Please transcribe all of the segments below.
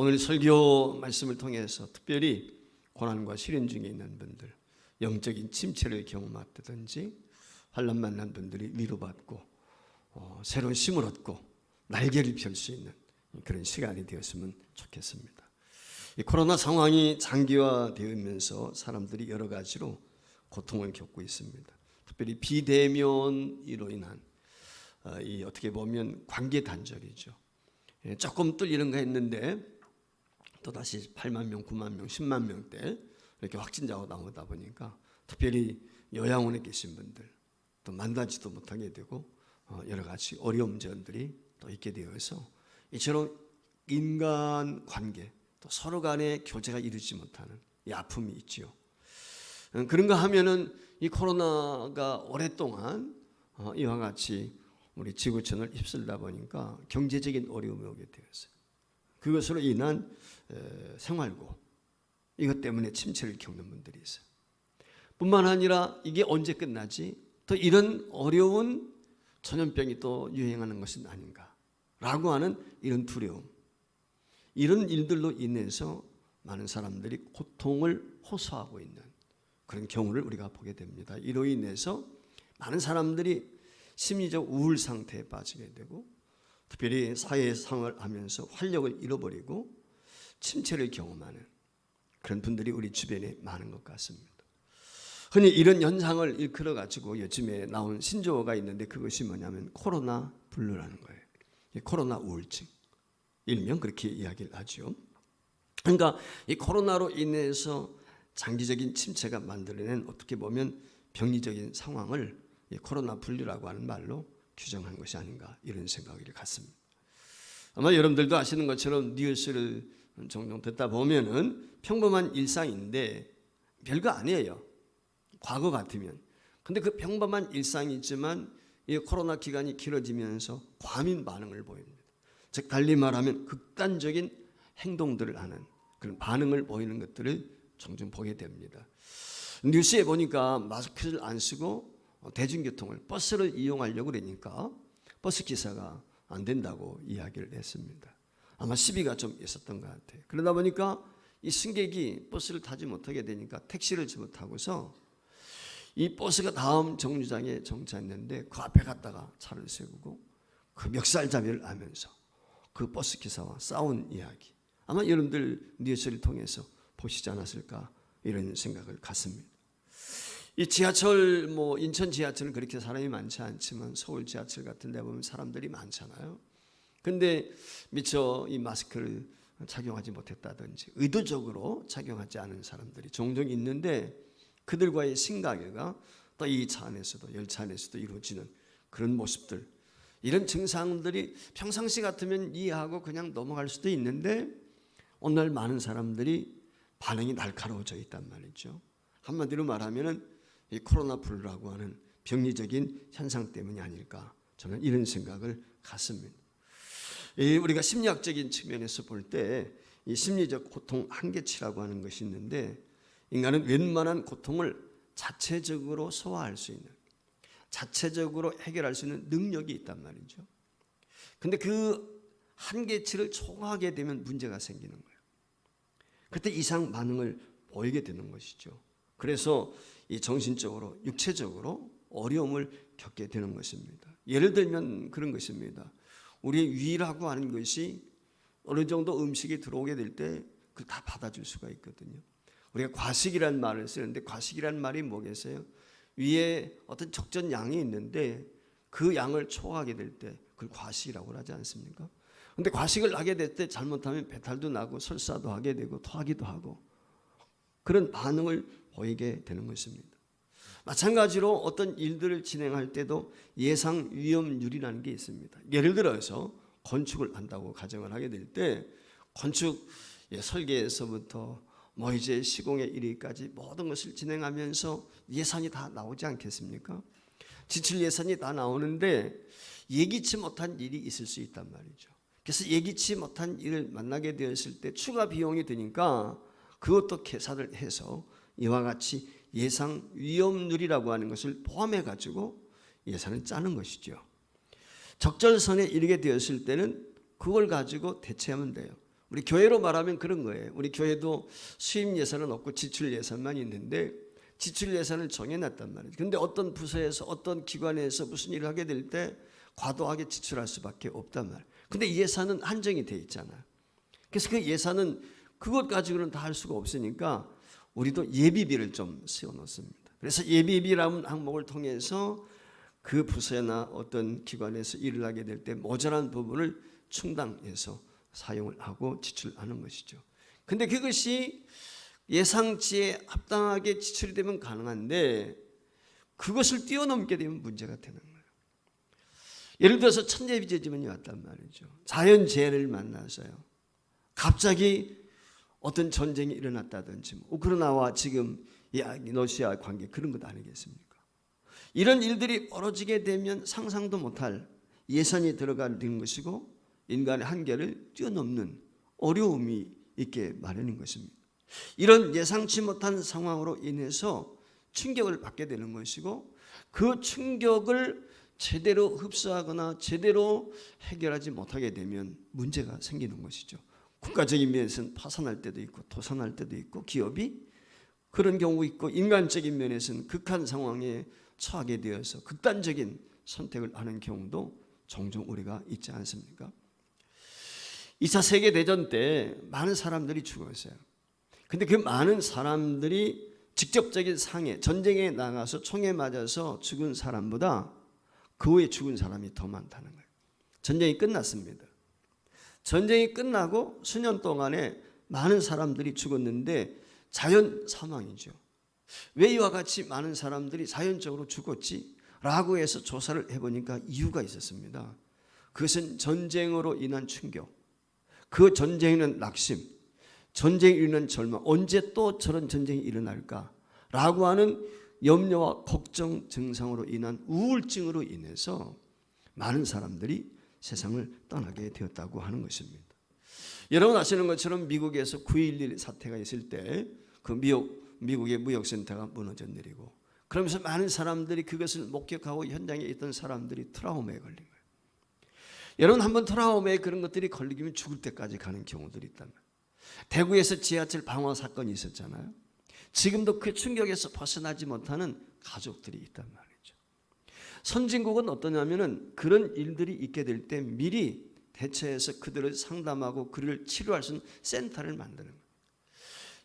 오늘 설교 말씀을 통해서 특별히 고난과 시련 중에 있는 분들, 영적인 침체를 경험했다든지 환란 만난 분들이 위로받고 어, 새로운 힘을 얻고 날개를 펼 수 있는 그런 시간이 되었으면 좋겠습니다. 이 코로나 상황이 장기화되면서 사람들이 여러 가지로 고통을 겪고 있습니다. 특별히 비대면으로 인한 어, 이 어떻게 보면 관계 단절이죠. 예, 조금 뚫리는가 했는데 또 다시 8만 명, 9만 명, 10만 명대 이렇게 확진자가 나오다 보니까 특별히 요양원에 계신 분들 또 만나지도 못하게 되고 어, 여러 가지 어려움 점들이 또 있게 되어서 이처럼 인간 관계 또 서로 간의 교제가 이루지 못하는 이 아픔이 있지요. 음, 그런가 하면은 이 코로나가 오랫동안 어, 이와 같이 우리 지구촌을 휩쓸다 보니까 경제적인 어려움이 오게 되었어요. 그것으로 인한 에, 생활고 이것 때문에 침체를 겪는 분들이 있어요. 뿐만 아니라 이게 언제 끝나지? 또 이런 어려운 전염병이 또 유행하는 것은 아닌가라고 하는 이런 두려움. 이런 일들로 인해서 많은 사람들이 고통을 호소하고 있는 그런 경우를 우리가 보게 됩니다. 이로 인해서 많은 사람들이 심리적 우울 상태에 빠지게 되고 특별히 사회 생활을 하면서 활력을 잃어버리고 침체를 경험하는 그런 분들이 우리 주변에 많은 것 같습니다. 흔히 이런 현상을 일컬어 가지고 요즘에 나온 신조어가 있는데 그것이 뭐냐면 코로나 블루라는 거예요. 코로나 우울증. 일명 그렇게 이야기를 하죠. 그러니까 이 코로나로 인해서 장기적인 침체가 만들어낸 어떻게 보면 병리적인 상황을 코로나 분류라고 하는 말로 규정한 것이 아닌가 이런 생각이 갖습니다. 아마 여러분들도 아시는 것처럼 뉴스를 종종 듣다 보면은 평범한 일상인데 별거 아니에요. 과거 같으면. 근데 그 평범한 일상이지만 이 코로나 기간이 길어지면서 과민 반응을 보입니다. 즉 달리 말하면 극단적인 행동들을 하는 그런 반응을 보이는 것들을 종종 보게 됩니다. 뉴스에 보니까 마스크를 안 쓰고 대중교통을 버스를 이용하려고 그러니까 버스 기사가 안 된다고 이야기를 했습니다. 아마 시비가 좀 있었던 것 같아요. 그러다 보니까 이 승객이 버스를 타지 못하게 되니까 택시를 집어 타고서 이 버스가 다음 정류장에 정차했는데 그 앞에 갔다가 차를 세우고 그 멱살잡이를 하면서 그 버스 기사와 싸운 이야기. 아마 여러분들 뉴스를 통해서 보시지 않았을까 이런 생각을 갖습니다. 이 지하철 뭐 인천 지하철은 그렇게 사람이 많지 않지만 서울 지하철 같은 데 보면 사람들이 많잖아요. 근데 미처 이 마스크를 착용하지 못했다든지 의도적으로 착용하지 않은 사람들이 종종 있는데 그들과의 신가계가 또 이 차 안에서도 열차 안에서도 이루어지는 그런 모습들 이런 증상들이 평상시 같으면 이해하고 그냥 넘어갈 수도 있는데 오늘 많은 사람들이 반응이 날카로워져 있단 말이죠. 한마디로 말하면은 이 코로나 블루라고 하는 병리적인 현상 때문이 아닐까 저는 이런 생각을 갖습니다. 우리가 심리학적인 측면에서 볼 때 이 심리적 고통 한계치라고 하는 것이 있는데 인간은 웬만한 고통을 자체적으로 소화할 수 있는 자체적으로 해결할 수 있는 능력이 있단 말이죠. 근데 그 한계치를 초과하게 되면 문제가 생기는 거예요. 그때 이상 반응을 보이게 되는 것이죠. 그래서 이 정신적으로 육체적으로 어려움을 겪게 되는 것입니다. 예를 들면 그런 것입니다. 우리의 위라고 하는 것이 어느 정도 음식이 들어오게 될 때 그걸 다 받아줄 수가 있거든요. 우리가 과식이란 말을 쓰는데 과식이란 말이 뭐겠어요? 위에 어떤 적전 양이 있는데 그 양을 초과하게 될 때 그걸 과식이라고 하지 않습니까? 근데 과식을 하게 될 때 잘못하면 배탈도 나고 설사도 하게 되고 토하기도 하고 그런 반응을 보이게 되는 것입니다. 마찬가지로 어떤 일들을 진행할 때도 예상 위험률이라는 게 있습니다. 예를 들어서 건축을 한다고 가정을 하게 될 때 건축 설계에서부터 뭐 이제 시공의 일위까지 모든 것을 진행하면서 예산이 다 나오지 않겠습니까? 지출 예산이 다 나오는데 예기치 못한 일이 있을 수 있단 말이죠. 그래서 예기치 못한 일을 만나게 되었을 때 추가 비용이 드니까 그것도 계산을 해서 이와 같이 예상 위험률이라고 하는 것을 포함해 가지고 예산을 짜는 것이죠. 적절선에 이르게 되었을 때는 그걸 가지고 대체하면 돼요. 우리 교회로 말하면 그런 거예요. 우리 교회도 수입 예산은 없고 지출 예산만 있는데 지출 예산을 정해놨단 말이죠. 근데 어떤 부서에서 어떤 기관에서 무슨 일을 하게 될 때 과도하게 지출할 수밖에 없단 말이에요. 근데 이 예산은 한정이 돼 있잖아요. 그래서 그 예산은 그것 가지고는 다 할 수가 없으니까 우리도 예비비를 좀 세워 놓습니다. 그래서 예비비라는 항목을 통해서 그 부서나 어떤 기관에서 일을 하게 될 때 모자란 부분을 충당해서 사용을 하고 지출하는 것이죠. 근데 그것이 예상치에 합당하게 지출이 되면 가능한데 그것을 뛰어넘게 되면 문제가 되는 거예요. 예를 들어서 천재비제지문이 왔단 말이죠. 자연재해를 만나서요. 갑자기 어떤 전쟁이 일어났다든지 뭐 우크라이나와 지금 이 러시아 관계 그런 것 아니겠습니까? 이런 일들이 벌어지게 되면 상상도 못할 예산이 들어가는 것이고 인간의 한계를 뛰어넘는 어려움이 있게 마련인 것입니다. 이런 예상치 못한 상황으로 인해서 충격을 받게 되는 것이고 그 충격을 제대로 흡수하거나 제대로 해결하지 못하게 되면 문제가 생기는 것이죠. 국가적인 면에서는 파산할 때도 있고 도산할 때도 있고 기업이 그런 경우 있고 인간적인 면에서는 극한 상황에 처하게 되어서 극단적인 선택을 하는 경우도 종종 우리가 있지 않습니까? 2차 세계 대전 때 많은 사람들이 죽었어요. 근데 그 많은 사람들이 직접적인 상해, 전쟁에 나가서 총에 맞아서 죽은 사람보다 그 후에 죽은 사람이 더 많다는 거예요. 전쟁이 끝났습니다. 전쟁이 끝나고 수년 동안에 많은 사람들이 죽었는데 자연 사망이죠. 왜 이와 같이 많은 사람들이 자연적으로 죽었지? 라고 해서 조사를 해보니까 이유가 있었습니다. 그것은 전쟁으로 인한 충격, 그 전쟁에는 낙심, 전쟁이 일어난 절망, 언제 또 저런 전쟁이 일어날까? 라고 하는 염려와 걱정 증상으로 인한 우울증으로 인해서 많은 사람들이 세상을 떠나게 되었다고 하는 것입니다. 여러분 아시는 것처럼 미국에서 9.11 사태가 있을 때 그 미국, 미국의 무역센터가 무너져 내리고 그러면서 많은 사람들이 그것을 목격하고 현장에 있던 사람들이 트라우마에 걸린 거예요. 여러분 한번 트라우마에 그런 것들이 걸리면 죽을 때까지 가는 경우들이 있다면 대구에서 지하철 방화 사건이 있었잖아요. 지금도 그 충격에서 벗어나지 못하는 가족들이 있단 말이죠. 선진국은 어떠냐면은 그런 일들이 있게 될 때 미리 대처해서 그들을 상담하고 그를 치료할 수 있는 센터를 만드는 거예요.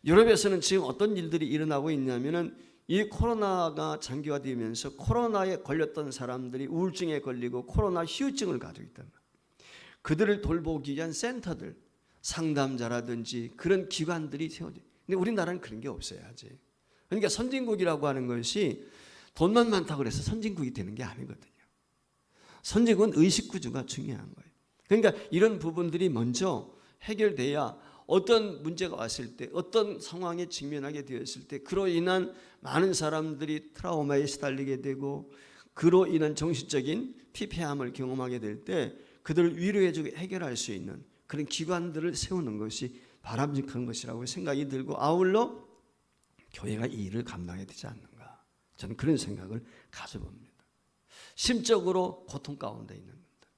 유럽에서는 지금 어떤 일들이 일어나고 있냐면은 이 코로나가 장기화되면서 코로나에 걸렸던 사람들이 우울증에 걸리고 코로나 후유증을 가지고 말이에요. 그들을 돌보기 위한 센터들, 상담자라든지 그런 기관들이 세워져. 근데 우리나라는 그런 게 없어요 아직. 그러니까 선진국이라고 하는 것이 돈만 많다고 그래서 선진국이 되는 게 아니거든요. 선진국은 의식 구조가 중요한 거예요. 그러니까 이런 부분들이 먼저 해결돼야 어떤 문제가 왔을 때 어떤 상황에 직면하게 되었을 때 그로 인한 많은 사람들이 트라우마에 시달리게 되고 그로 인한 정신적인 피폐함을 경험하게 될 때 그들을 위로해주고 해결할 수 있는 그런 기관들을 세우는 것이 바람직한 것이라고 생각이 들고 아울러 교회가 이 일을 감당해야 되지 않는가 저는 그런 생각을 가져봅니다. 심적으로 고통 가운데 있는 분들,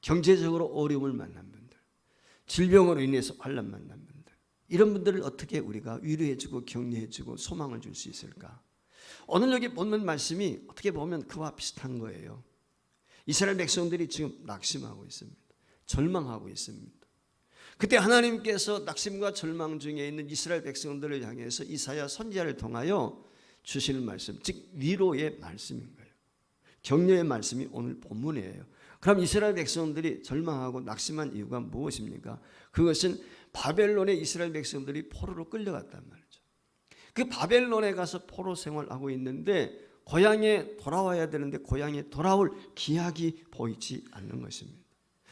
경제적으로 어려움을 만난 분들, 질병으로 인해서 환란 만난 분들, 이런 분들을 어떻게 우리가 위로해주고 격려해주고 소망을 줄 수 있을까? 오늘 여기 본문 말씀이 어떻게 보면 그와 비슷한 거예요. 이스라엘 백성들이 지금 낙심하고 있습니다. 절망하고 있습니다. 그때 하나님께서 낙심과 절망 중에 있는 이스라엘 백성들을 향해서 이사야 선지자를 통하여 주시는 말씀, 즉 위로의 말씀인 거예요. 격려의 말씀이 오늘 본문이에요. 그럼 이스라엘 백성들이 절망하고 낙심한 이유가 무엇입니까? 그것은 바벨론의 이스라엘 백성들이 포로로 끌려갔단 말이죠. 그 바벨론에 가서 포로 생활하고 있는데 고향에 돌아와야 되는데 고향에 돌아올 기약이 보이지 않는 것입니다.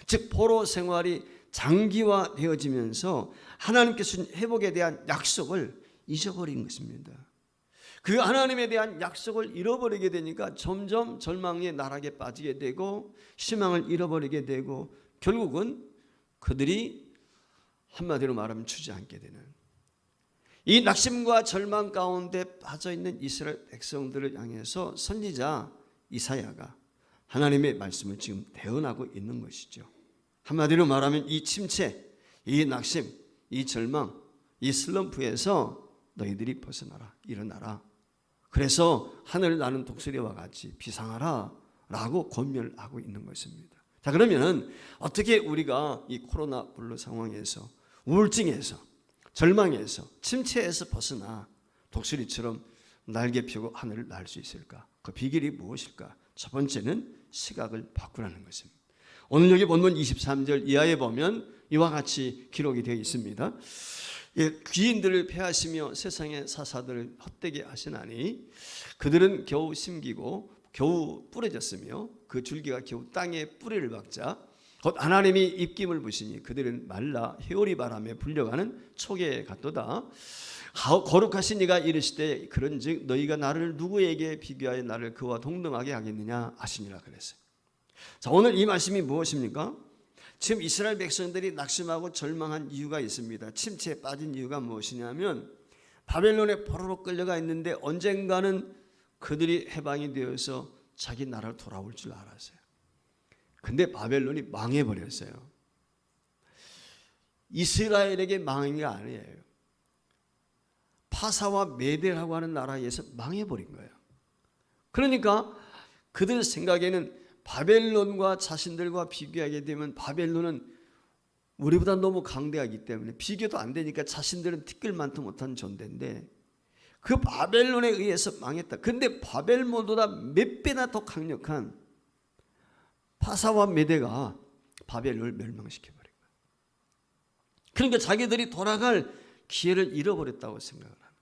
즉 포로 생활이 장기화되어지면서 하나님께서 회복에 대한 약속을 잊어버린 것입니다. 그 하나님에 대한 약속을 잃어버리게 되니까 점점 절망의 나락에 빠지게 되고 희망을 잃어버리게 되고 결국은 그들이 한마디로 말하면 주저앉게 되는 이 낙심과 절망 가운데 빠져 있는 이스라엘 백성들을 향해서 선지자 이사야가 하나님의 말씀을 지금 대언하고 있는 것이죠. 한마디로 말하면 이 침체, 이 낙심, 이 절망, 이 슬럼프에서 너희들이 벗어나라, 일어나라. 그래서 하늘 나는 독수리와 같이 비상하라 라고 권면을 하고 있는 것입니다. 자, 그러면은 어떻게 우리가 이 코로나 블루 상황에서 우울증에서 절망에서 침체에서 벗어나 독수리처럼 날개 펴고 하늘을 날 수 있을까? 그 비결이 무엇일까? 첫 번째는 시각을 바꾸라는 것입니다. 오늘 여기 본문 23절 이하에 보면 이와 같이 기록이 되어 있습니다. 예, 귀인들을 패하시며 세상의 사사들을 헛되게 하시나니 그들은 겨우 심기고 겨우 뿌려졌으며 그 줄기가 겨우 땅에 뿌리를 박자 곧 하나님이 입김을 부시니 그들은 말라 회오리 바람에 불려가는 초계 같도다 거룩하신 이가 이르시되 그런즉 너희가 나를 누구에게 비교하여 나를 그와 동등하게 하겠느냐 하시니라 그랬어요. 자 오늘 이 말씀이 무엇입니까? 지금 이스라엘 백성들이 낙심하고 절망한 이유가 있습니다. 침체에 빠진 이유가 무엇이냐면 바벨론에 포로로 끌려가 있는데 언젠가는 그들이 해방이 되어서 자기 나라로 돌아올 줄 알았어요. 근데 바벨론이 망해버렸어요. 이스라엘에게 망한 게 아니에요. 파사와 메데라고 하는 나라에서 망해버린 거예요. 그러니까 그들 생각에는 바벨론과 자신들과 비교하게 되면 바벨론은 우리보다 너무 강대하기 때문에 비교도 안 되니까 자신들은 티끌만도 못한 존재인데 그 바벨론에 의해서 망했다. 근데 바벨론보다 몇 배나 더 강력한 파사와 메대가 바벨론을 멸망시켜 버린 거예요. 그러니까 자기들이 돌아갈 기회를 잃어버렸다고 생각을 하는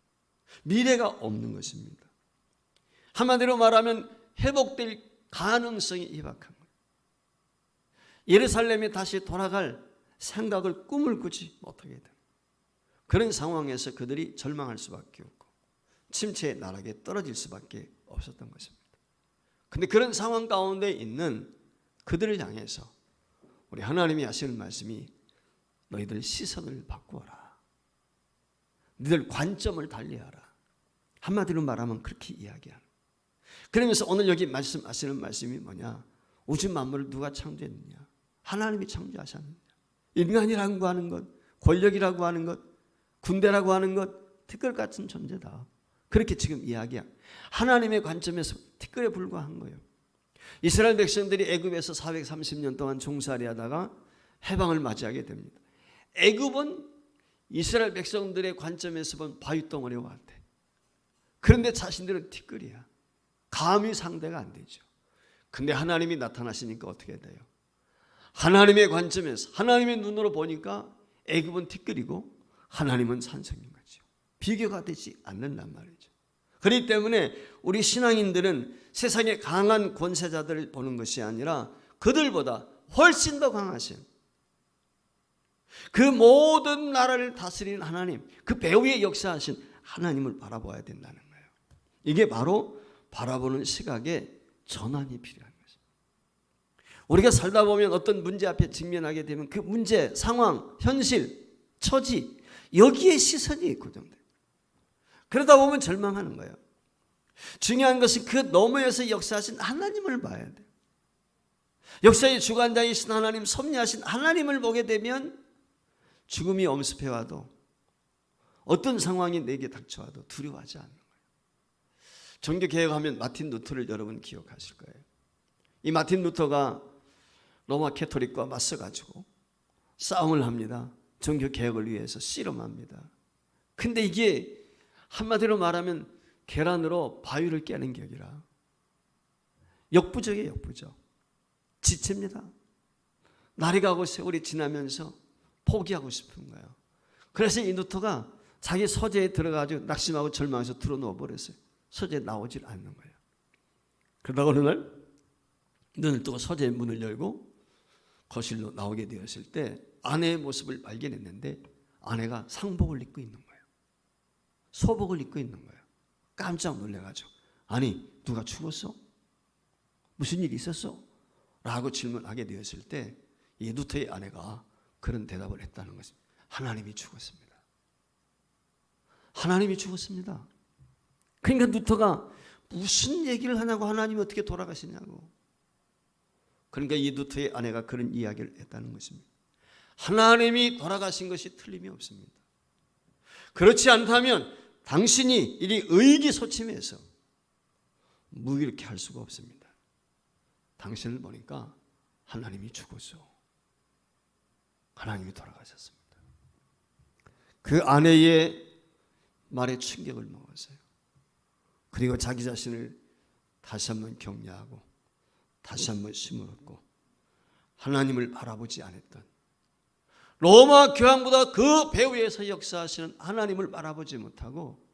미래가 없는 것입니다. 한마디로 말하면 회복될 가능성이 희박한 거예요. 예루살렘에 다시 돌아갈 생각을 꿈을 꾸지 못하게 된 그런 상황에서 그들이 절망할 수밖에 없고 침체의 나락에 떨어질 수밖에 없었던 것입니다. 근데 그런 상황 가운데 있는 그들을 향해서 우리 하나님이 하시는 말씀이 너희들 시선을 바꾸어라. 너희들 관점을 달리하라. 한마디로 말하면 그렇게 이야기하는. 그러면서 오늘 여기 말씀하시는 말씀이 뭐냐? 우주 만물을 누가 창조했느냐? 하나님이 창조하셨느냐? 인간이라고 하는 것, 권력이라고 하는 것, 군대라고 하는 것, 티끌 같은 존재다. 그렇게 지금 이야기야. 하나님의 관점에서 티끌에 불과한 거예요. 이스라엘 백성들이 애굽에서 430년 동안 종살이 하다가 해방을 맞이하게 됩니다. 애굽은 이스라엘 백성들의 관점에서 본 바위 덩어리와 같아. 그런데 자신들은 티끌이야. 감히 상대가 안 되죠. 근데 하나님이 나타나시니까 어떻게 돼요? 하나님의 관점에서 하나님의 눈으로 보니까 애굽은 티끌이고 하나님은 산성인 거죠. 비교가 되지 않는단 말이죠. 그렇기 때문에 우리 신앙인들은 세상의 강한 권세자들을 보는 것이 아니라 그들보다 훨씬 더 강하신 그 모든 나라를 다스리는 하나님, 그 배후에 역사하신 하나님을 바라봐야 된다는 거예요. 이게 바로 바라보는 시각의 전환이 필요한 것입니다. 우리가 살다 보면 어떤 문제 앞에 직면하게 되면 그 문제, 상황, 현실, 처지 여기에 시선이 고정돼. 그러다 보면 절망하는 거예요. 중요한 것은 그 너머에서 역사하신 하나님을 봐야 돼. 역사의 주관자이신 하나님, 섭리하신 하나님을 보게 되면 죽음이 엄습해 와도 어떤 상황이 내게 닥쳐와도 두려워하지 않는. 종교 개혁하면 마틴 루터를 여러분 기억하실 거예요. 이 마틴 루터가 로마 캐토릭과 맞서 가지고 싸움을 합니다. 종교 개혁을 위해서 씨름합니다. 근데 이게 한마디로 말하면 계란으로 바위를 깨는 격이라 역부족이에요, 역부족. 지칩니다. 날이 가고 세월이 지나면서 포기하고 싶은 거예요. 그래서 이 루터가 자기 서재에 들어가지고 낙심하고 절망해서 들어누워 버렸어요. 서재에 나오질 않는 거예요. 그러다가 어느 날 눈을 뜨고 서재의 문을 열고 거실로 나오게 되었을 때 아내의 모습을 발견했는데 아내가 상복을 입고 있는 거예요. 소복을 입고 있는 거예요. 깜짝 놀래가지고 아니 누가 죽었어? 무슨 일이 있었어? 라고 질문하게 되었을 때이 루터의 아내가 그런 대답을 했다는 것입니다. 하나님이 죽었습니다. 하나님이 죽었습니다. 그러니까 루터가 무슨 얘기를 하냐고 하나님이 어떻게 돌아가시냐고. 그러니까 이 루터의 아내가 그런 이야기를 했다는 것입니다. 하나님이 돌아가신 것이 틀림이 없습니다. 그렇지 않다면 당신이 이리 의기소침해서 무기력해 할 수가 없습니다. 당신을 보니까 하나님이 죽었어. 하나님이 돌아가셨습니다. 그 아내의 말에 충격을 먹었어요. 그리고 자기 자신을 다시 한번 격려하고 다시 한번 힘을 얻고 하나님을 바라보지 않았던 로마 교황보다 그 배후에서 역사하시는 하나님을 바라보지 못하고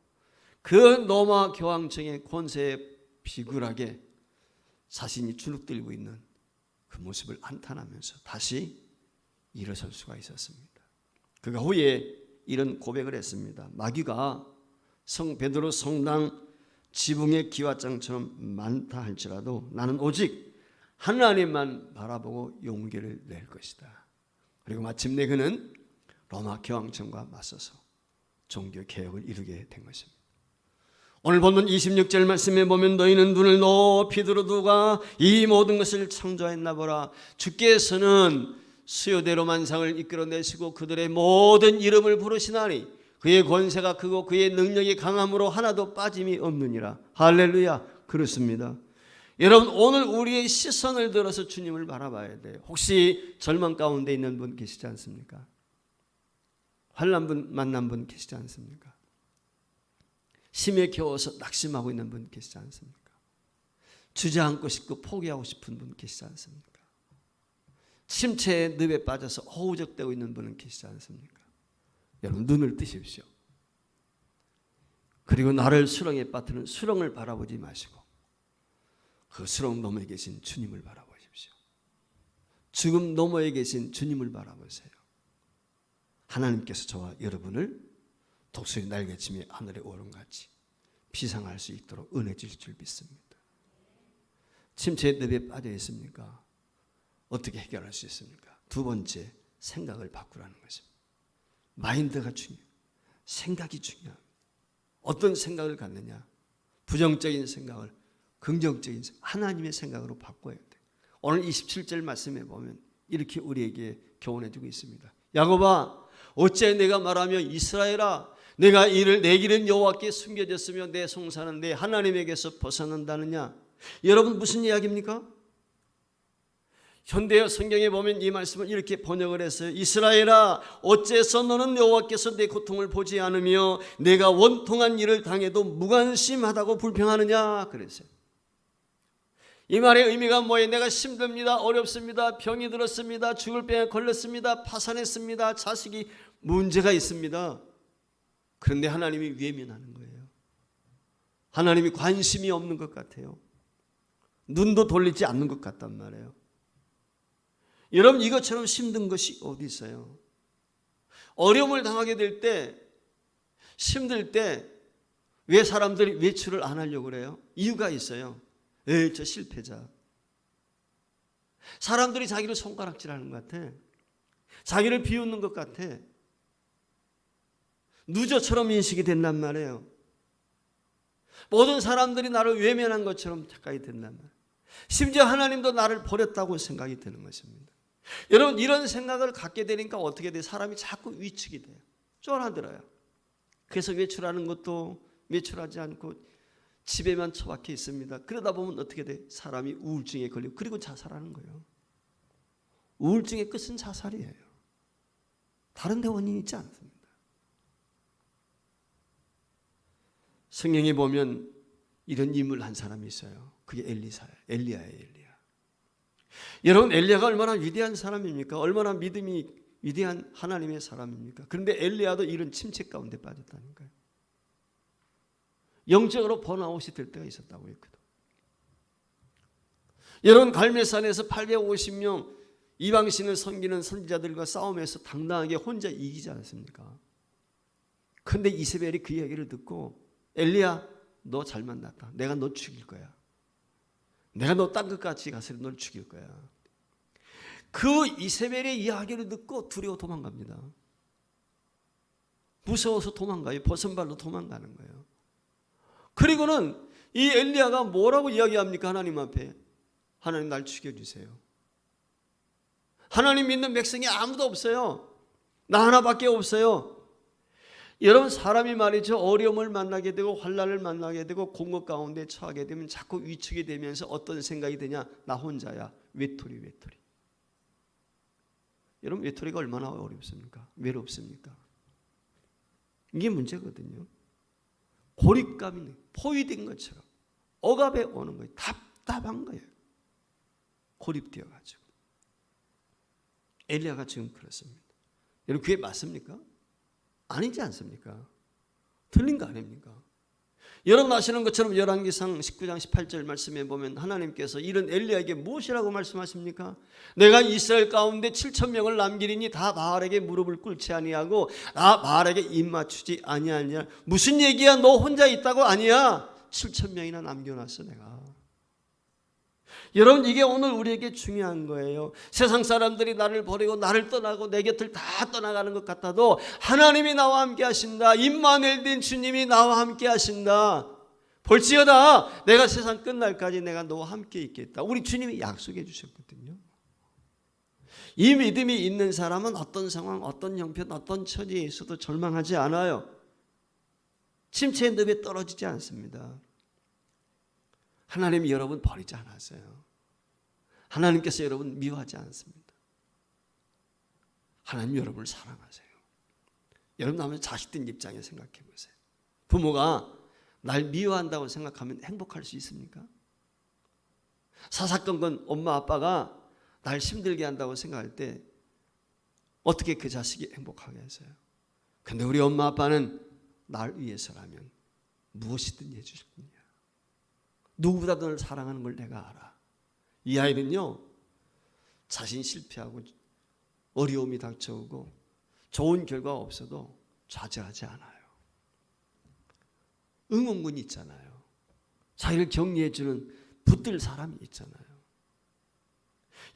그 로마 교황청의 권세에 비굴하게 자신이 주눅들고 있는 그 모습을 한탄하면서 다시 일어설 수가 있었습니다. 그가 후에 이런 고백을 했습니다. 마귀가 성 베드로 성당 지붕의 기와장처럼 많다 할지라도 나는 오직 하나님만 바라보고 용기를 낼 것이다. 그리고 마침내 그는 로마 교황청과 맞서서 종교 개혁을 이루게 된 것입니다. 오늘 본문 26절 말씀에 보면 너희는 눈을 높이 들어두가 이 모든 것을 창조했나 보라. 주께서는 수요대로 만상을 이끌어내시고 그들의 모든 이름을 부르시나니 그의 권세가 크고 그의 능력이 강함으로 하나도 빠짐이 없느니라. 할렐루야. 그렇습니다. 여러분 오늘 우리의 시선을 들어서 주님을 바라봐야 돼요. 혹시 절망 가운데 있는 분 계시지 않습니까? 환난 분 만난 분 계시지 않습니까? 심에 겨워서 낙심하고 있는 분 계시지 않습니까? 주저앉고 싶고 포기하고 싶은 분 계시지 않습니까? 침체의 늪에 빠져서 허우적대고 있는 분은 계시지 않습니까? 여러분 눈을 뜨십시오. 그리고 나를 수렁에 빠뜨는 수렁을 바라보지 마시고 그 수렁 너머에 계신 주님을 바라보십시오. 죽음 너머에 계신 주님을 바라보세요. 하나님께서 저와 여러분을 독수리 날개치며 하늘의 오름같이 비상할 수 있도록 은혜 주실 줄 믿습니다. 침체의 늪에 빠져 있습니까? 어떻게 해결할 수 있습니까? 두 번째, 생각을 바꾸라는 것입니다. 마인드가 중요해요. 생각이 중요합니다. 어떤 생각을 갖느냐? 부정적인 생각을 긍정적인 하나님의 생각으로 바꿔야 돼. 오늘 27절 말씀에 보면 이렇게 우리에게 교훈해 주고 있습니다. 야곱아, 어째 내가 말하며 이스라엘아, 내가 이를 내 길은 여호와께 숨겨졌으며 내 송사는 내 하나님에게서 벗어난다느냐? 여러분 무슨 이야기입니까? 현대 성경에 보면 이 말씀을 이렇게 번역을 했어요. 이스라엘아, 어째서 너는 여호와께서 내 고통을 보지 않으며 내가 원통한 일을 당해도 무관심하다고 불평하느냐? 그랬어요. 이 말의 의미가 뭐예요? 내가 힘듭니다. 어렵습니다. 병이 들었습니다. 죽을 병에 걸렸습니다. 파산했습니다. 자식이 문제가 있습니다. 그런데 하나님이 외면하는 거예요. 하나님이 관심이 없는 것 같아요. 눈도 돌리지 않는 것 같단 말이에요. 여러분 이것처럼 힘든 것이 어디 있어요? 어려움을 당하게 될 때, 힘들 때 왜 사람들이 외출을 안 하려고 그래요? 이유가 있어요. 에, 저 실패자. 사람들이 자기를 손가락질 하는 것 같아. 자기를 비웃는 것 같아. 누저처럼 인식이 된단 말이에요. 모든 사람들이 나를 외면한 것처럼 착각이 된단 말이에요. 심지어 하나님도 나를 버렸다고 생각이 드는 것입니다. 여러분 이런 생각을 갖게 되니까 어떻게 돼? 사람이 자꾸 위축이 돼요. 쫄아들어요. 그래서 외출하는 것도 외출하지 않고 집에만 처박혀 있습니다. 그러다 보면 어떻게 돼? 사람이 우울증에 걸리고 그리고 자살하는 거예요. 우울증의 끝은 자살이에요. 다른 데 원인이 있지 않습니다. 성경에 보면 이런 인물 한 사람이 있어요. 그게 엘리사예요. 엘리야예요, 엘리야. 여러분 엘리야가 얼마나 위대한 사람입니까? 얼마나 믿음이 위대한 하나님의 사람입니까? 그런데 엘리야도 이런 침체 가운데 빠졌다니까요. 영적으로 번아웃이 될 때가 있었다고 했거든. 여러분 갈멜산에서 850명 이방 신을 섬기는 선지자들과 싸움에서 당당하게 혼자 이기지 않았습니까? 근데 이세벨이 그 이야기를 듣고 엘리야 너 잘 만났다. 내가 너 죽일 거야. 내가 너땅 끝까지 가서 널 죽일 거야. 그 이세벨의 이야기를 듣고 두려워 도망갑니다. 무서워서 도망가요. 벗은발로 도망가는 거예요. 그리고는 이 엘리야가 뭐라고 이야기합니까? 하나님 앞에. 하나님 날 죽여주세요. 하나님 믿는 백성이 아무도 없어요. 나 하나밖에 없어요. 여러분 사람이 말이죠. 어려움을 만나게 되고 환란을 만나게 되고 공급 가운데 처하게 되면 자꾸 위축이 되면서 어떤 생각이 드냐? 나 혼자야. 외톨이 외톨이. 여러분 외톨이가 얼마나 어렵습니까? 외롭습니까? 이게 문제거든요. 고립감이 포위된 것처럼 억압에 오는 거예요. 답답한 거예요. 고립되어 가지고. 엘리야가 지금 그렇습니다. 여러분 그게 맞습니까? 아니지 않습니까? 틀린 거 아닙니까? 여러분 아시는 것처럼 열왕기상 19장 18절 말씀에 보면 하나님께서 이런 엘리야에게 무엇이라고 말씀하십니까? 내가 이스라엘 가운데 7천 명을 남기리니 다 바알에게 무릎을 꿇지 아니하고 나 바알에게 입 맞추지 아니하냐 무슨 얘기야 너 혼자 있다고 아니야 7천 명이나 남겨놨어 내가 여러분 이게 오늘 우리에게 중요한 거예요. 세상 사람들이 나를 버리고 나를 떠나고 내 곁을 다 떠나가는 것 같아도 하나님이 나와 함께 하신다. 임마누엘 된 주님이 나와 함께 하신다. 볼지어다 내가 세상 끝날까지 내가 너와 함께 있겠다. 우리 주님이 약속해 주셨거든요. 이 믿음이 있는 사람은 어떤 상황, 어떤 형편, 어떤 처지에 있어도 절망하지 않아요. 침체의 늪에 떨어지지 않습니다. 하나님이 여러분 버리지 않았어요. 하나님께서 여러분 미워하지 않습니다. 하나님 여러분을 사랑하세요. 여러분 한번 자식된 입장에 생각해 보세요. 부모가 날 미워한다고 생각하면 행복할 수 있습니까? 사사건건 엄마 아빠가 날 힘들게 한다고 생각할 때 어떻게 그 자식이 행복하게 했어요? 근데 우리 엄마 아빠는 날 위해서라면 무엇이든 해주실 분이야. 누구보다 널 사랑하는 걸 내가 알아. 이 아이는요, 자신 실패하고 어려움이 닥쳐오고 좋은 결과가 없어도 좌절하지 않아요. 응원군이 있잖아요. 자기를 격려해주는 붙들 사람이 있잖아요.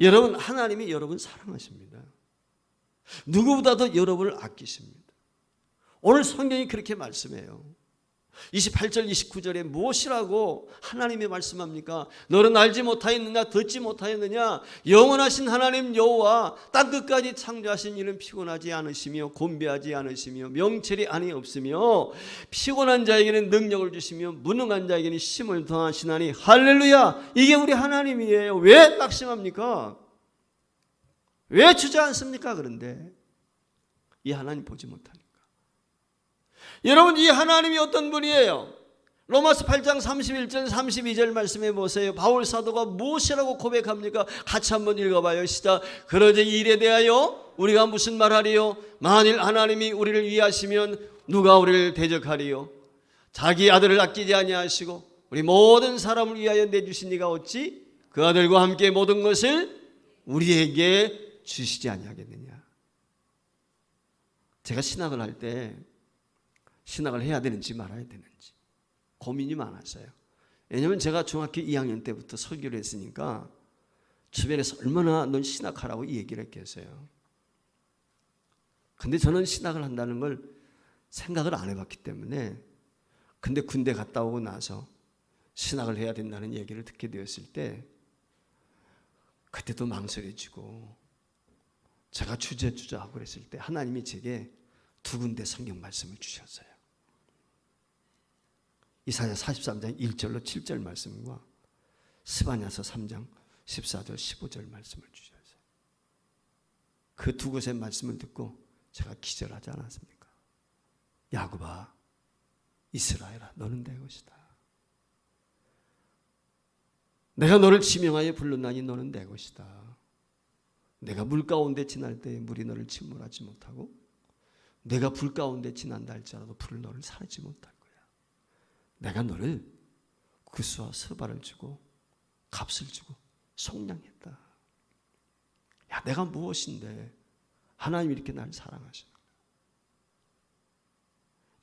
여러분, 하나님이 여러분 사랑하십니다. 누구보다도 여러분을 아끼십니다. 오늘 성경이 그렇게 말씀해요. 28절 29절에 무엇이라고 하나님이 말씀합니까? 너는 알지 못하였느냐 듣지 못하였느냐 영원하신 하나님 여호와 땅 끝까지 창조하신 이는 피곤하지 않으시며 곤배하지 않으시며 명철이 아니 없으며 피곤한 자에게는 능력을 주시며 무능한 자에게는 힘을 더하시나니 할렐루야 이게 우리 하나님이에요 왜 낙심합니까? 왜 주저앉습니까? 그런데 이 하나님 보지 못하니 여러분 이 하나님이 어떤 분이에요? 로마서 8장 31절 32절 말씀해 보세요. 바울 사도가 무엇이라고 고백합니까? 같이 한번 읽어봐요. 시작. 그러자 이 일에 대하여 우리가 무슨 말하리요? 만일 하나님이 우리를 위하시면 누가 우리를 대적하리요? 자기 아들을 아끼지 아니하시고 우리 모든 사람을 위하여 내주신 이가 어찌 그 아들과 함께 모든 것을 우리에게 주시지 아니하겠느냐? 제가 신학을 할 때 신학을 해야 되는지 말아야 되는지 고민이 많았어요. 왜냐하면 제가 중학교 2학년 때부터 설교를 했으니까 주변에서 얼마나 넌 신학하라고 이 얘기를 했겠어요. 근데 저는 신학을 한다는 걸 생각을 안 해봤기 때문에 근데 군대 갔다 오고 나서 신학을 해야 된다는 얘기를 듣게 되었을 때 그때도 망설여지고 제가 주저주저하고 그랬을 때 하나님이 제게 두 군데 성경 말씀을 주셨어요. 이사야 43장 1절로 7절 말씀과 스바냐서 3장 14절 15절 말씀을 주셨어요. 그 두 곳의 말씀을 듣고 제가 기절하지 않았습니까? 야곱아 이스라엘아 너는 내 것이다. 내가 너를 지명하여 불렀나니 너는 내 것이다. 내가 물 가운데 지날 때 물이 너를 침몰하지 못하고 내가 불 가운데 지난다 할지라도 불을 너를 사르지 못할 내가 너를 구스와 서바를 주고 값을 주고 속량했다. 야, 내가 무엇인데 하나님이 이렇게 날 사랑하시는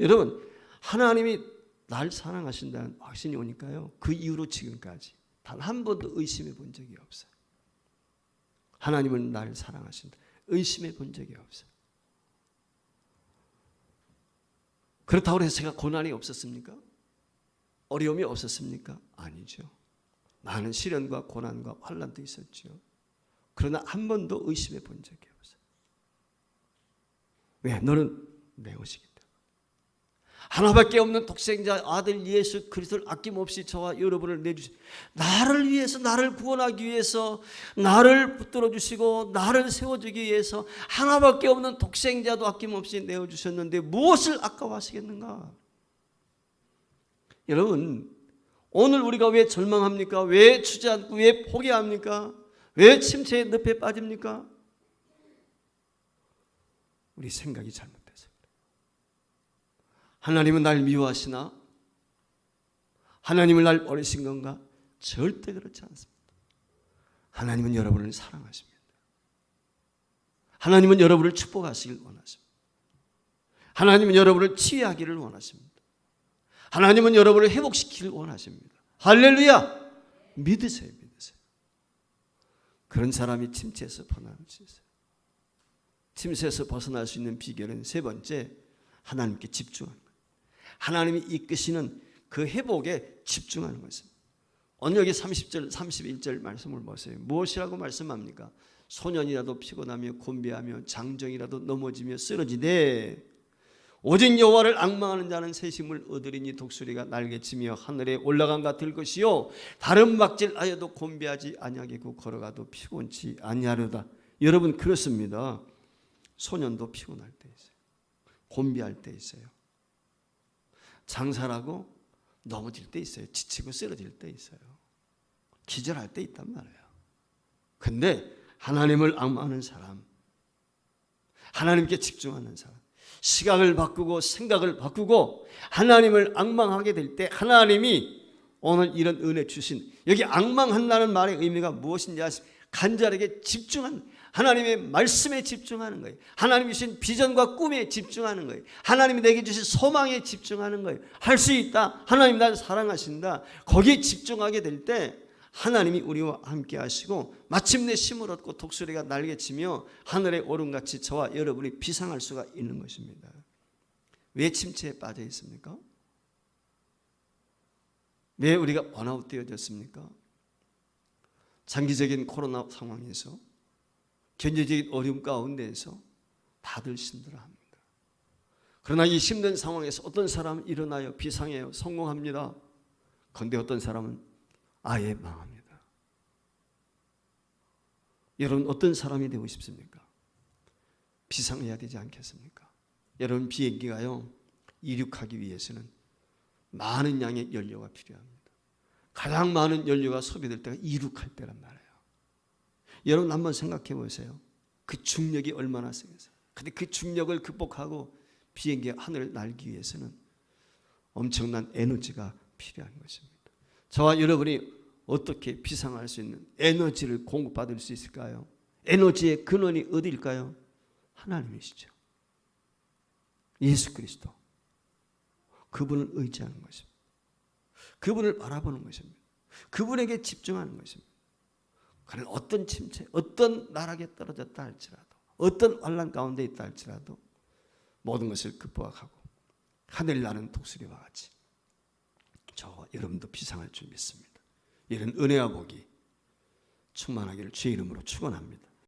여러분, 하나님이 날 사랑하신다는 확신이 오니까요. 그 이후로 지금까지 단 한 번도 의심해 본 적이 없어요. 하나님은 날 사랑하신다. 의심해 본 적이 없어요. 그렇다고 해서 제가 고난이 없었습니까? 어려움이 없었습니까? 아니죠. 많은 시련과 고난과 환란도 있었죠. 그러나 한 번도 의심해 본 적이 없어요. 왜? 너는 내 것이기 때문에. 하나밖에 없는 독생자 아들 예수 그리스도를 아낌없이 저와 여러분을 내주시 나를 위해서 나를 구원하기 위해서 나를 붙들어 주시고 나를 세워 주기 위해서 하나밖에 없는 독생자도 아낌없이 내어 주셨는데 무엇을 아까워하시겠는가? 여러분 오늘 우리가 왜 절망합니까? 왜 주저앉고 왜 포기합니까? 왜 침체의 늪에 빠집니까? 우리 생각이 잘못돼서 하나님은 날 미워하시나? 하나님을 날 버리신 건가? 절대 그렇지 않습니다. 하나님은 여러분을 사랑하십니다. 하나님은 여러분을 축복하시길 원하십니다. 하나님은 여러분을 치유하기를 원하십니다. 하나님은 여러분을 회복시키길 원하십니다. 할렐루야! 믿으세요, 믿으세요. 그런 사람이 침체에서 벗어날 수 있어요. 침체에서 벗어날 수 있는 비결은 세 번째, 하나님께 집중하는 거예요. 하나님이 이끄시는 그 회복에 집중하는 것입니다. 오늘 여기 30절, 31절 말씀을 보세요. 무엇이라고 말씀합니까? 소년이라도 피곤하며 곤비하며 장정이라도 넘어지며 쓰러지되 오직 여호와를 악망하는 자는 새 힘을 얻으리니 독수리가 날개치며 하늘에 올라간 같을 것이요 다른 막질하여도 곤비하지 아니하겠고 걸어가도 피곤치 아니하려다. 여러분 그렇습니다. 소년도 피곤할 때 있어요. 곤비할 때 있어요. 장사라고 넘어질 때 있어요. 지치고 쓰러질 때 있어요. 기절할 때 있단 말이에요. 근데 하나님을 악마하는 사람, 하나님께 집중하는 사람, 시각을 바꾸고 생각을 바꾸고 하나님을 악망하게 될 때 하나님이 오늘 이런 은혜 주신 여기 악망한다는 말의 의미가 무엇인지 아십니까? 간절하게 집중한 하나님의 말씀에 집중하는 거예요. 하나님이 주신 비전과 꿈에 집중하는 거예요. 하나님이 내게 주신 소망에 집중하는 거예요. 할 수 있다. 하나님 나를 사랑하신다. 거기에 집중하게 될 때 하나님이 우리와 함께 하시고 마침내 힘을 얻고 독수리가 날개치며 하늘에 오름같이 저와 여러분이 비상할 수가 있는 것입니다. 왜 침체에 빠져 있습니까? 왜 우리가 번아웃 되어졌습니까? 장기적인 코로나 상황에서 경제적인 어려움 가운데에서 다들 힘들어합니다. 그러나 이 힘든 상황에서 어떤 사람은 일어나요, 비상해요, 성공합니다. 그런데 어떤 사람은 아예 망합니다. 여러분 어떤 사람이 되고 싶습니까? 비상해야 되지 않겠습니까? 여러분 비행기가요 이륙하기 위해서는 많은 양의 연료가 필요합니다. 가장 많은 연료가 소비될 때가 이륙할 때란 말이에요. 여러분 한번 생각해 보세요. 그 중력이 얼마나 세겠어요. 근데 그 중력을 극복하고 비행기가 하늘을 날기 위해서는 엄청난 에너지가 필요한 것입니다. 저와 여러분이 어떻게 비상할 수 있는 에너지를 공급받을 수 있을까요? 에너지의 근원이 어디일까요? 하나님이시죠. 예수 그리스도. 그분을 의지하는 것입니다. 그분을 바라보는 것입니다. 그분에게 집중하는 것입니다. 그는 어떤 침체, 어떤 나락에 떨어졌다 할지라도, 어떤 환란 가운데 있다 할지라도 모든 것을 극복하고 하늘 나는 독수리와 같이 저와 여러분도 비상할 줄 믿습니다. 이런 은혜와 복이 충만하기를 주의 이름으로 축원합니다.